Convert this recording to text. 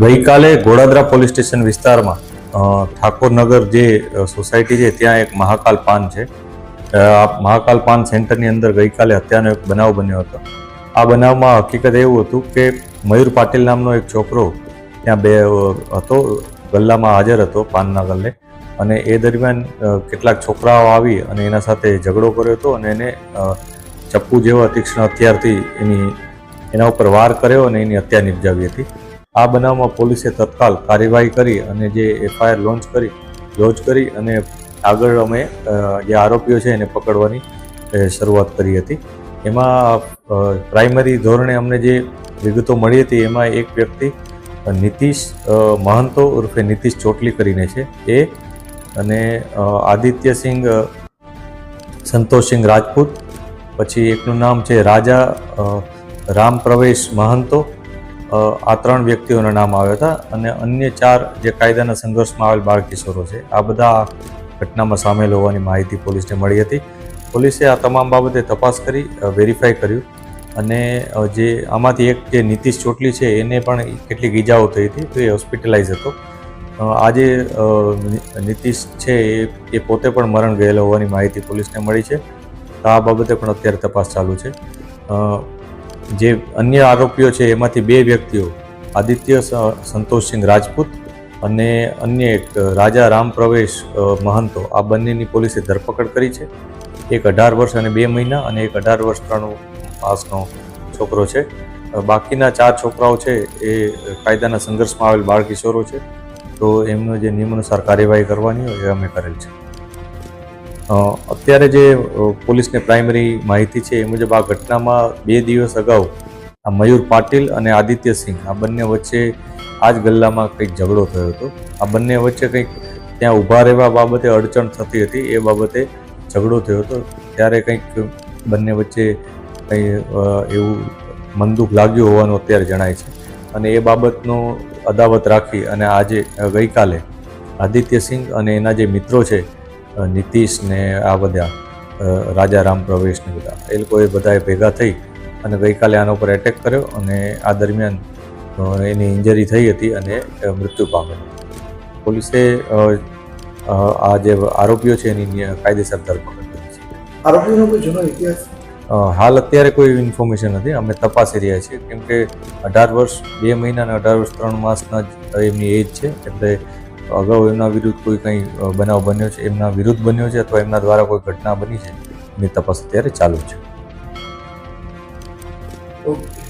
ગઈકાલે Godadara police station વિસ્તારમાં ઠાકોરનગર જે સોસાયટી છે, ત્યાં એક મહાકાલ પાન છે. મહાકાલ પાન સેન્ટરની અંદર ગઈકાલે હત્યાનો એક બનાવ બન્યો હતો. આ બનાવમાં હકીકત એવું હતું કે મયુર પાટીલ નામનો એક છોકરો ત્યાં બે હતો, ગલ્લામાં હાજર હતો પાનના ગલ્લે. અને એ દરમિયાન કેટલાક છોકરાઓ આવી અને એના સાથે ઝઘડો કર્યો હતો અને એને ચપ્પુ જેવા તીક્ષ્ણ હથિયારથી એની એના ઉપર વાર કર્યો અને એની હત્યા નિપજાવી હતી. આ બનાવમાં પોલીસે તત્કાલ કાર્યવાહી કરી અને જે એફઆઈઆર લોન્ચ કરી લોન્ચ કરી અને આગળ અમે જે આરોપીઓ છે એને પકડવાની શરૂઆત કરી હતી. એમાં પ્રાઇમરી ધોરણે અમને જે વિગતો મળી હતી, એમાં એક વ્યક્તિ નીતિશ મહંતો ઉર્ફે નીતિશ ચોટલી કરીને છે. એ અને આદિત્યસિંહ સંતોષસિંહ રાજપૂત, પછી એકનું નામ છે રાજા રામ પ્રવેશ મહંતો આ ત્રણ વ્યક્તિઓના નામ આવ્યા હતા અને અન્ય ચાર જે કાયદાના સંઘર્ષમાં આવેલ બાળકિશોરો છે, આ બધા ઘટનામાં સામેલ હોવાની માહિતી પોલીસને મળી હતી. પોલીસે આ તમામ બાબતે તપાસ કરી વેરીફાઈ કર્યું અને જે આમાંથી એક જે નીતિશ ચોટલી છે એને પણ કેટલીક ઈજાઓ થઈ હતી તો એ હોસ્પિટલાઇઝ હતો. આજે નીતિશ છે એ પોતે પણ મરણ ગયેલો હોવાની માહિતી પોલીસને મળી છે. તો આ બાબતે પણ અત્યારે તપાસ ચાલુ છે. જે અન્ય આરોપીઓ છે, એમાંથી બે વ્યક્તિઓ, આદિત્ય સંતોષસિંહ રાજપૂત અને અન્ય એક રાજા રામ પ્રવેશ મહંતો. આ બંનેની પોલીસે ધરપકડ કરી છે. એક અઢાર વર્ષ અને બે મહિના અને એક અઢાર વર્ષ ત્રણ માસનો છોકરો છે. બાકીના ચાર છોકરાઓ છે, એ કાયદાના સંઘર્ષમાં આવેલ બાળ કિશોરો છે. તો એમનો જે નિયમ અનુસાર કાર્યવાહી કરવાની હોય એ અમે કરેલ છે. અત્યારે જે પોલીસને પ્રાઇમરી માહિતી છે એ મુજબ આ ઘટનામાં બે દિવસ અગાઉ આ મયુર પાટીલ અને આદિત્ય સિંહ, આ બંને વચ્ચે આ જ ગલ્લામાં કંઈક ઝઘડો થયો હતો. આ બંને વચ્ચે કંઈક ત્યાં ઊભા રહેવા બાબતે અડચણ થતી હતી, એ બાબતે ઝઘડો થયો હતો. ત્યારે કંઈક બંને વચ્ચે કંઈ એવું મનદુખ લાગ્યું હોવાનું અત્યારે જણાય છે. અને એ બાબતનો અદાવત રાખી અને આજે ગઈકાલે આદિત્ય સિંહ અને એના જે મિત્રો છે નીતિશ ને આ બધા રાજા રામ પ્રવેશ ને બધા. એ લોકોએ બધાએ ભેગા થઈ અને ગઈકાલે આના ઉપર એટેક કર્યો અને આ દરમિયાન એની ઇન્જરી થઈ હતી અને મૃત્યુ પામેલ પોલીસે આ જે આરોપીઓ છે એની કાયદેસર ધરપકડ કરી છે. આરોપીનો કોઈ જૂનો ઇતિહાસ? હાલ અત્યારે કોઈ ઇન્ફોર્મેશન નથી. અમે તપાસી રહ્યા છીએ. કેમ કે અઢાર વર્ષ બે મહિના અને અઢાર વર્ષ ત્રણ માસના જ એમની એજ છે. એટલે અગાઉ એમના વિરુદ્ધ કોઈ કંઈ બનાવ બન્યો છે, એમના વિરુદ્ધ બન્યો છે અથવા એમના દ્વારા કોઈ ઘટના બની છે, એની તપાસ અત્યારે ચાલુ છે.